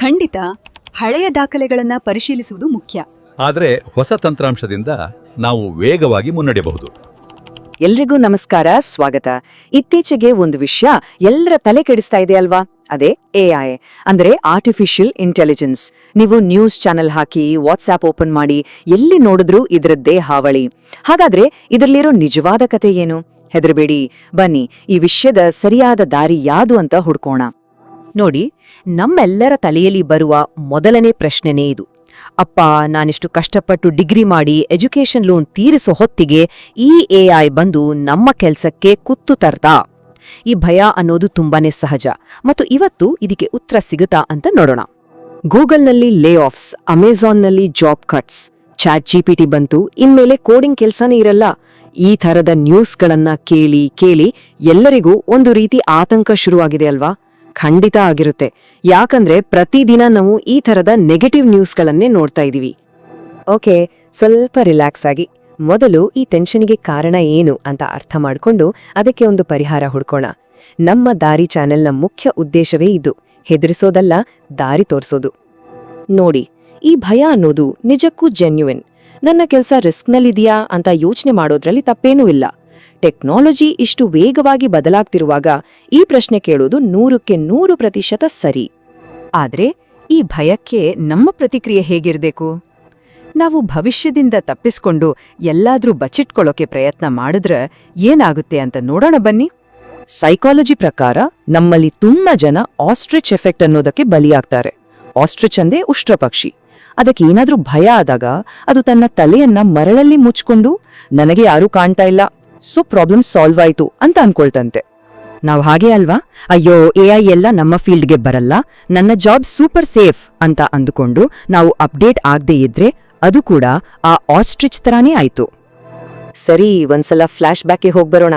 ಖಂಡಿತ ಹಳೆಯ ದಾಖಲೆಗಳನ್ನ ಪರಿಶೀಲಿಸುವುದು ಮುಖ್ಯ. ಆದರೆ ಹೊಸ ತಂತ್ರಾಂಶದಿಂದ ನಾವು ವೇಗವಾಗಿ ಮುನ್ನಡೆಯಬಹುದು ಎಲ್ರಿಗೂ ನಮಸ್ಕಾರ ಸ್ವಾಗತ. ಇತ್ತೀಚೆಗೆ ಒಂದು ವಿಷಯ ಎಲ್ಲರ ತಲೆ ಕೆಡಿಸ್ತಾ ಇದೆ ಅಲ್ವಾ? ಅದೇ ಎಐ ಅಂದ್ರೆ ಆರ್ಟಿಫಿಷಿಯಲ್ ಇಂಟೆಲಿಜೆನ್ಸ್ ನೀವು ನ್ಯೂಸ್ ಚಾನೆಲ್ ಹಾಕಿ ವಾಟ್ಸ್ಆಪ್ ಓಪನ್ ಮಾಡಿ ಎಲ್ಲಿ ನೋಡಿದ್ರೂ ಇದರದ್ದೇ ಹಾವಳಿ. ಹಾಗಾದ್ರೆ ಇದರಲ್ಲಿರೋ ನಿಜವಾದ ಕತೆ ಏನು? ಹೆದರಬೇಡಿ. ಬನ್ನಿ ಈ ವಿಷಯದ ಸರಿಯಾದ ದಾರಿ ಯಾವುದು ಅಂತ ಹುಡ್ಕೋಣ. ನೋಡಿ, ನಮ್ಮೆಲ್ಲರ ತಲೆಯಲ್ಲಿ ಬರುವ ಮೊದಲನೇ ಪ್ರಶ್ನೆನೇ ಇದು. ಅಪ್ಪ, ನಾನಿಷ್ಟು ಕಷ್ಟಪಟ್ಟು ಡಿಗ್ರಿ ಮಾಡಿ ಎಜುಕೇಷನ್ ಲೋನ್ ತೀರಿಸೋ ಹೊತ್ತಿಗೆ ಈ ಎಐ ಬಂದು ನಮ್ಮ ಕೆಲ್ಸಕ್ಕೆ ಕುತ್ತು ತರ್ತಾ. ಈ ಭಯ ಅನ್ನೋದು ತುಂಬಾನೇ ಸಹಜ. ಮತ್ತು ಇವತ್ತು ಇದಕ್ಕೆ ಉತ್ತರ ಸಿಗುತ್ತಾ ಅಂತ ನೋಡೋಣ. ಗೂಗಲ್ನಲ್ಲಿ ಲೇ ಆಫ್ಸ್ ಅಮೆಜಾನ್ನಲ್ಲಿ ಜಾಬ್ ಕಟ್ಸ್ ಚಾಟ್ ಜಿಪಿಟಿ ಬಂತು, ಇನ್ಮೇಲೆ ಕೋಡಿಂಗ್ ಕೆಲ್ಸನೇ ಇರಲ್ಲ. ಈ ಥರದ ನ್ಯೂಸ್ಗಳನ್ನ ಕೇಳಿ ಕೇಳಿ ಎಲ್ಲರಿಗೂ ಒಂದು ರೀತಿ ಆತಂಕ ಶುರುವಾಗಿದೆ ಅಲ್ವಾ? ಖಂಡಿತ ಆಗಿರುತ್ತೆ. ಯಾಕಂದ್ರೆ ಪ್ರತಿದಿನ ನಾವು ಈ ಥರದ ನೆಗೆಟಿವ್ ನ್ಯೂಸ್ಗಳನ್ನೇ ನೋಡ್ತಾ ಇದೀವಿ ಓಕೆ ಸ್ವಲ್ಪ ರಿಲ್ಯಾಕ್ಸ್ ಆಗಿ. ಮೊದಲು ಈ ಟೆನ್ಷನ್ಗೆ ಕಾರಣ ಏನು ಅಂತ ಅರ್ಥ ಮಾಡ್ಕೊಂಡು ಅದಕ್ಕೆ ಒಂದು ಪರಿಹಾರ ಹುಡ್ಕೋಣ. ನಮ್ಮ ದಾರಿ ಚಾನೆಲ್ನ ಮುಖ್ಯ ಉದ್ದೇಶವೇ ಇದು. ಹೆದರಿಸೋದಲ್ಲ, ದಾರಿ ತೋರಿಸೋದು. ನೋಡಿ, ಈ ಭಯ ಅನ್ನೋದು ನಿಜಕ್ಕೂ ಜೆನ್ಯುವಿನ್ ನನ್ನ ಕೆಲಸ ರಿಸ್ಕ್ನಲ್ಲಿದೆಯಾ ಅಂತ ಯೋಚನೆ ಮಾಡೋದ್ರಲ್ಲಿ ತಪ್ಪೇನೂ ಇಲ್ಲ. ಟೆಕ್ನಾಲಜಿ ಇಷ್ಟು ವೇಗವಾಗಿ ಬದಲಾಗ್ತಿರುವಾಗ ಈ ಪ್ರಶ್ನೆ ಕೇಳೋದು ನೂರಕ್ಕೆ ನೂರು ಪ್ರತಿಶತ ಸರಿ. ಆದ್ರೆ ಈ ಭಯಕ್ಕೆ ನಮ್ಮ ಪ್ರತಿಕ್ರಿಯೆ ಹೇಗಿರಬೇಕು? ನಾವು ಭವಿಷ್ಯದಿಂದ ತಪ್ಪಿಸ್ಕೊಂಡು ಎಲ್ಲಾದ್ರೂ ಬಚ್ಚಿಟ್ಕೊಳ್ಳೋಕೆ ಪ್ರಯತ್ನ ಮಾಡಿದ್ರೆ ಏನಾಗುತ್ತೆ ಅಂತ ನೋಡೋಣ ಬನ್ನಿ. ಸೈಕಾಲಜಿ ಪ್ರಕಾರ ನಮ್ಮಲ್ಲಿ ತುಂಬಾ ಜನ ಆಸ್ಟ್ರಿಚ್ ಎಫೆಕ್ಟ್ ಅನ್ನೋದಕ್ಕೆ ಬಲಿಯಾಗ್ತಾರೆ. ಆಸ್ಟ್ರಿಚ್ ಅಂದೇ ಉಷ್ಟ್ರಪಕ್ಷಿ ಅದಕ್ಕೆ ಏನಾದ್ರೂ ಭಯ ಆದಾಗ ಅದು ತನ್ನ ತಲೆಯನ್ನ ಮರಳಲ್ಲಿ ಮುಚ್ಕೊಂಡು, ನನಗೆ ಯಾರೂ ಕಾಣ್ತಾ ಇಲ್ಲ ಸೊ ಪ್ರಾಬ್ಲಮ್ ಸಾಲ್ವ್ ಆಯ್ತು ಅಂತ ಅನ್ಕೊಳ್ತಂತೆ. ನಾವು ಹಾಗೆ ಅಲ್ವಾ? ಅಯ್ಯೋ ಎ ಐ ಎಲ್ಲ ನಮ್ಮ ಫೀಲ್ಡ್ಗೆ ಬರಲ್ಲ. ನನ್ನ ಜಾಬ್ ಸೂಪರ್ ಸೇಫ್ ಅಂತ ಅಂದುಕೊಂಡು ನಾವು ಅಪ್ಡೇಟ್ ಆಗದೆ ಇದ್ರೆ ಅದು ಕೂಡ ಆ ಆಸ್ಟ್ರಿಚ್ ತರಾನೇ ಆಯ್ತು. ಸರಿ, ಒಂದ್ಸಲ ಫ್ಲಾಶ್ ಬ್ಯಾಕ್ಗೆ ಹೋಗ್ಬರೋಣ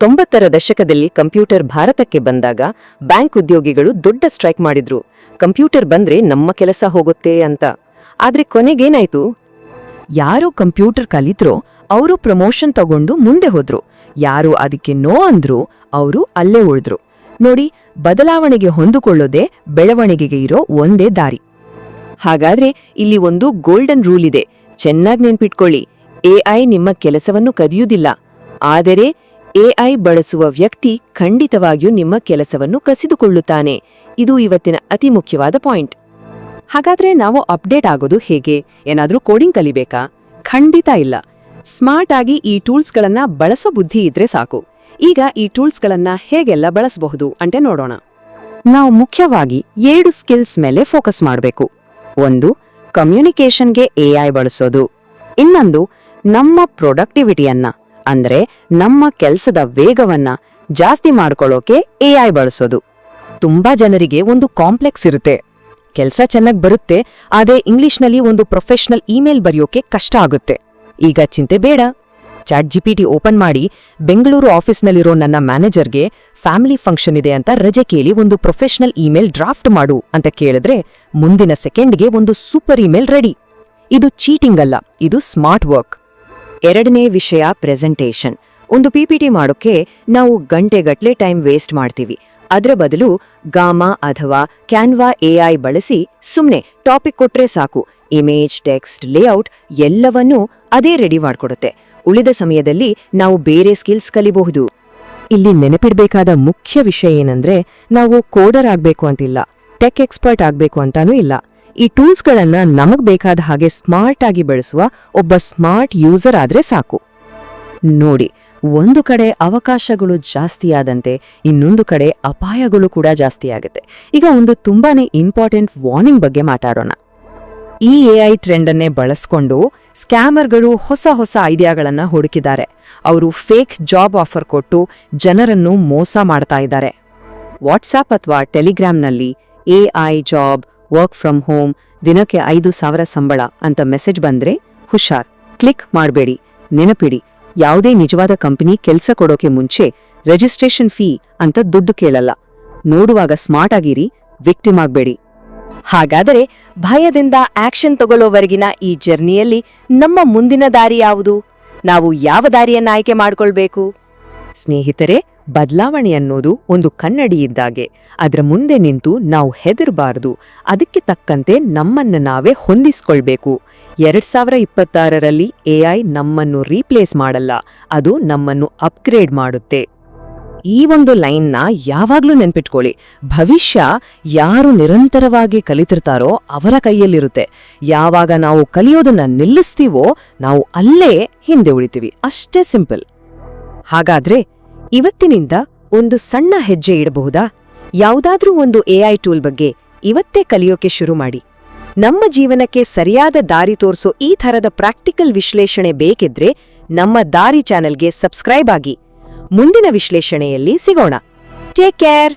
ತೊಂಬತ್ತರ ದಶಕದಲ್ಲಿ ಕಂಪ್ಯೂಟರ್ ಭಾರತಕ್ಕೆ ಬಂದಾಗ ಬ್ಯಾಂಕ್ ಉದ್ಯೋಗಿಗಳು ದೊಡ್ಡ ಸ್ಟ್ರೈಕ್ ಮಾಡಿದ್ರು. ಕಂಪ್ಯೂಟರ್ ಬಂದ್ರೆ ನಮ್ಮ ಕೆಲಸ ಹೋಗುತ್ತೆ ಅಂತ. ಆದ್ರೆ ಕೊನೆಗೇನಾಯ್ತು? ಯಾರು ಕಂಪ್ಯೂಟರ್ ಕಲಿತ್ರೋ ಅವರು ಪ್ರಮೋಷನ್ ತಗೊಂಡು ಮುಂದೆ ಹೋದ್ರು. ಯಾರು ಅದಕ್ಕೆ ನೋ ಅಂದ್ರು ಅವರು ಅಲ್ಲೇ ಉಳಿದ್ರು. ನೋಡಿ, ಬದಲಾವಣೆಗೆ ಹೊಂದಿಕೊಳ್ಳೋದೇ ಬೆಳವಣಿಗೆಗೆ ಇರೋ ಒಂದೇ ದಾರಿ. ಹಾಗಾದ್ರೆ ಇಲ್ಲಿ ಒಂದು ಗೋಲ್ಡನ್ ರೂಲ್ ಇದೆ. ಚೆನ್ನಾಗಿ ನೆನ್ಪಿಟ್ಕೊಳ್ಳಿ. ಎಐ ನಿಮ್ಮ ಕೆಲಸವನ್ನು ಕದಿಯುವುದಿಲ್ಲ. ಆದರೆ ಎಐ ಬಳಸುವ ವ್ಯಕ್ತಿ ಖಂಡಿತವಾಗಿಯೂ ನಿಮ್ಮ ಕೆಲಸವನ್ನು ಕಸಿದುಕೊಳ್ಳುತ್ತಾನೆ. ಇದು ಇವತ್ತಿನ ಅತಿ ಮುಖ್ಯವಾದ ಪಾಯಿಂಟ್. ಹಾಗಾದ್ರೆ ನಾವು ಅಪ್ಡೇಟ್ ಆಗೋದು ಹೇಗೆ? ಏನಾದ್ರೂ ಕೋಡಿಂಗ್ ಕಲಿಬೇಕಾ? ಖಂಡಿತ ಇಲ್ಲ. ಸ್ಮಾರ್ಟ್ ಆಗಿ ಈ ಟೂಲ್ಸ್ಗಳನ್ನ ಬಳಸೋ ಬುದ್ಧಿ ಇದ್ರೆ ಸಾಕು. ಈಗ ಈ ಟೂಲ್ಸ್ಗಳನ್ನ ಹೇಗೆಲ್ಲ ಬಳಸಬಹುದು ಅಂತ ನೋಡೋಣ. ನಾವು ಮುಖ್ಯವಾಗಿ ಏಳು ಸ್ಕಿಲ್ಸ್ ಮೇಲೆ ಫೋಕಸ್ ಮಾಡಬೇಕು. ಒಂದು, ಕಮ್ಯುನಿಕೇಷನ್ಗೆ ಎಐ ಬಳಸೋದು. ಇನ್ನೊಂದು, ನಮ್ಮ ಪ್ರೊಡಕ್ಟಿವಿಟಿಯನ್ನ, ಅಂದ್ರೆ ನಮ್ಮ ಕೆಲಸದ ವೇಗವನ್ನ ಜಾಸ್ತಿ ಮಾಡ್ಕೊಳ್ಳೋಕೆ ಎಐ ಬಳಸೋದು. ತುಂಬಾ ಜನರಿಗೆ ಒಂದು ಕಾಂಪ್ಲೆಕ್ಸ್ ಇರುತ್ತೆ. ಕೆಲ್ಸ ಚೆನ್ನಾಗ್ ಬರುತ್ತೆ, ಆದ್ರೆ ಇಂಗ್ಲಿಷ್ನಲ್ಲಿ ಒಂದು ಪ್ರೊಫೆಷನಲ್ ಇಮೇಲ್ ಬರೆಯೋಕೆ ಕಷ್ಟ ಆಗುತ್ತೆ. ಈಗ ಚಿಂತೆ ಬೇಡ. ಚಾಟ್ ಜಿಪಿಟಿ ಓಪನ್ ಮಾಡಿ ಬೆಂಗಳೂರು ಆಫೀಸ್ನಲ್ಲಿರೋ ನನ್ನ ಮ್ಯಾನೇಜರ್ಗೆ ಫ್ಯಾಮಿಲಿ ಫಂಕ್ಷನ್ ಇದೆ ಅಂತ ರಜೆ ಕೇಳಿ ಒಂದು ಪ್ರೊಫೆಷನಲ್ ಇಮೇಲ್ ಡ್ರಾಫ್ಟ್ ಮಾಡು ಅಂತ ಕೇಳಿದ್ರೆ ಮುಂದಿನ ಸೆಕೆಂಡ್ಗೆ ಒಂದು ಸೂಪರ್ ಇಮೇಲ್ ರೆಡಿ. ಇದು ಚೀಟಿಂಗ್ ಅಲ್ಲ, ಇದು ಸ್ಮಾರ್ಟ್ ವರ್ಕ್. ಎರಡನೇ ವಿಷಯ ಪ್ರೆಸೆಂಟೇಷನ್. ಒಂದು ಪಿಪಿಟಿ ಮಾಡೋಕ್ಕೆ ನಾವು ಗಂಟೆಗಟ್ಲೆ ಟೈಮ್ ವೇಸ್ಟ್ ಮಾಡ್ತೀವಿ. ಅದರ ಬದಲು ಗಾಮಾ ಅಥವಾ ಕ್ಯಾನ್ವಾ ಎಐ ಬಳಸಿ ಸುಮ್ಮನೆ ಟಾಪಿಕ್ ಕೊಟ್ರೆ ಸಾಕು. ಇಮೇಜ್, ಟೆಕ್ಸ್ಟ್, ಲೇಔಟ್ ಎಲ್ಲವನ್ನೂ ಅದೇ ರೆಡಿ ಮಾಡಿಕೊಡುತ್ತೆ. ಉಳಿದ ಸಮಯದಲ್ಲಿ ನಾವು ಬೇರೆ ಸ್ಕಿಲ್ಸ್ ಕಲಿಬಹುದು. ಇಲ್ಲಿ ನೆನಪಿಡಬೇಕಾದ ಮುಖ್ಯ ವಿಷಯ ಏನಂದ್ರೆ ನಾವು ಕೋಡರ್ ಆಗಬೇಕು ಅಂತಿಲ್ಲ. ಟೆಕ್ ಎಕ್ಸ್ಪರ್ಟ್ ಆಗಬೇಕು ಅಂತಾನೂ ಇಲ್ಲ. ಈ ಟೂಲ್ಸ್ಗಳನ್ನ ನಮಗ್ ಬೇಕಾದ ಹಾಗೆ ಸ್ಮಾರ್ಟ್ ಆಗಿ ಬಳಸುವ ಒಬ್ಬ ಸ್ಮಾರ್ಟ್ ಯೂಸರ್ ಆದ್ರೆ ಸಾಕು. ನೋಡಿ ಒಂದು ಕಡೆ ಅವಕಾಶಗಳು ಜಾಸ್ತಿಯಾದಂತೆ, ಇನ್ನೊಂದು ಕಡೆ ಅಪಾಯಗಳು ಕೂಡ ಜಾಸ್ತಿಯಾಗುತ್ತೆ. ಈಗ ಒಂದು ತುಂಬಾನೇ ಇಂಪಾರ್ಟೆಂಟ್ ವಾರ್ನಿಂಗ್ ಬಗ್ಗೆ ಮಾತಾಡೋಣ. ಈ ಎಐ ಟ್ರೆಂಡನ್ನೇ ಬಳಸ್ಕೊಂಡು ಸ್ಕ್ಯಾಮರ್ಗಳು ಹೊಸ ಹೊಸ ಐಡಿಯಾಗಳನ್ನ ಹುಡುಕಿದ್ದಾರೆ. ಅವರು ಫೇಕ್ ಜಾಬ್ ಆಫರ್ ಕೊಟ್ಟು ಜನರನ್ನು ಮೋಸ ಮಾಡ್ತಾ ಇದ್ದಾರೆ. ವಾಟ್ಸಾಪ್ ಅಥವಾ ಟೆಲಿಗ್ರಾಮ್ನಲ್ಲಿ I job work from home ದಿನಕ್ಕೆ ಐದು ಸಾವಿರ ಸಂಬಳ ಅಂತ ಮೆಸೇಜ್ ಬಂದ್ರೆ ಹುಷಾರ್. ಕ್ಲಿಕ್ ಮಾಡಬೇಡಿ, ನೆನಪಿಡಿ. ಯಾವುದೇ ನಿಜವಾದ ಕಂಪನಿ ಕೆಲಸ ಕೊಡೋಕೆ ಮುಂಚೆ ರಿಜಿಸ್ಟ್ರೇಷನ್ ಫೀ ಅಂತ ದುಡ್ಡು ಕೇಳಲ್ಲ. ನೋಡುವಾಗ ಸ್ಮಾರ್ಟ್ ಆಗಿರಿ ವಿಕ್ಟಿಮ್ ಆಗ್ಬೇಡಿ. ಹಾಗಾದರೆ ಭಯದಿಂದ ಆಕ್ಷನ್ ತಗೊಳ್ಳೋವರೆಗಿನ ಈ ಜರ್ನಿಯಲ್ಲಿ ನಮ್ಮ ಮುಂದಿನ ದಾರಿ ಯಾವುದು? ನಾವು ಯಾವ ದಾರಿಯನ್ನ ಆಯ್ಕೆ ಮಾಡಿಕೊಳ್ಬೇಕು? ಸ್ನೇಹಿತರೆ ಬದಲಾವಣೆ ಅನ್ನೋದು ಒಂದು ಕನ್ನಡಿ ಇದ್ದಾಗೆ. ಅದರ ಮುಂದೆ ನಿಂತು ನಾವು ಹೆದರಬಾರದು. ಅದಕ್ಕೆ ತಕ್ಕಂತೆ ನಮ್ಮನ್ನ ನಾವೇ ಹೊಂದಿಸ್ಕೊಳ್ಬೇಕು. ಎರಡ್ ಸಾವಿರ ಇಪ್ಪತ್ತಾರರಲ್ಲಿ ಎಐ ನಮ್ಮನ್ನು ರೀಪ್ಲೇಸ್ ಮಾಡಲ್ಲ. ಅದು ನಮ್ಮನ್ನು ಅಪ್ಗ್ರೇಡ್ ಮಾಡುತ್ತೆ. ಈ ಒಂದು ಲೈನ್ನ ಯಾವಾಗಲೂ ನೆನ್ಪಿಟ್ಕೊಳ್ಳಿ. ಭವಿಷ್ಯ ಯಾರು ನಿರಂತರವಾಗಿ ಕಲಿತಿರ್ತಾರೋ ಅವರ ಕೈಯಲ್ಲಿರುತ್ತೆ. ಯಾವಾಗ ನಾವು ಕಲಿಯೋದನ್ನ ನಿಲ್ಲಿಸ್ತೀವೋ ನಾವು ಅಲ್ಲೇ ಹಿಂದೆ ಉಳಿತೀವಿ. ಅಷ್ಟೇ ಸಿಂಪಲ್. ಹಾಗಾದ್ರೆ ಇವತ್ತಿನಿಂದ ಒಂದು ಸಣ್ಣ ಹೆಜ್ಜೆ ಇಡಬಹುದಾ? ಯಾವುದಾದ್ರೂ ಒಂದು ಎಐ ಟೂಲ್ ಬಗ್ಗೆ ಇವತ್ತೇ ಕಲಿಯೋಕೆ ಶುರು ಮಾಡಿ. ನಮ್ಮ ಜೀವನಕ್ಕೆ ಸರಿಯಾದ ದಾರಿ ತೋರಿಸೋ ಈ ಥರದ ಪ್ರಾಕ್ಟಿಕಲ್ ವಿಶ್ಲೇಷಣೆ ಬೇಕಿದ್ರೆ ನಮ್ಮ ದಾರಿ ಚಾನೆಲ್ಗೆ ಸಬ್ಸ್ಕ್ರೈಬ್ ಆಗಿ. ಮುಂದಿನ ವಿಶ್ಲೇಷಣೆಯಲ್ಲಿ ಸಿಗೋಣ. Take care!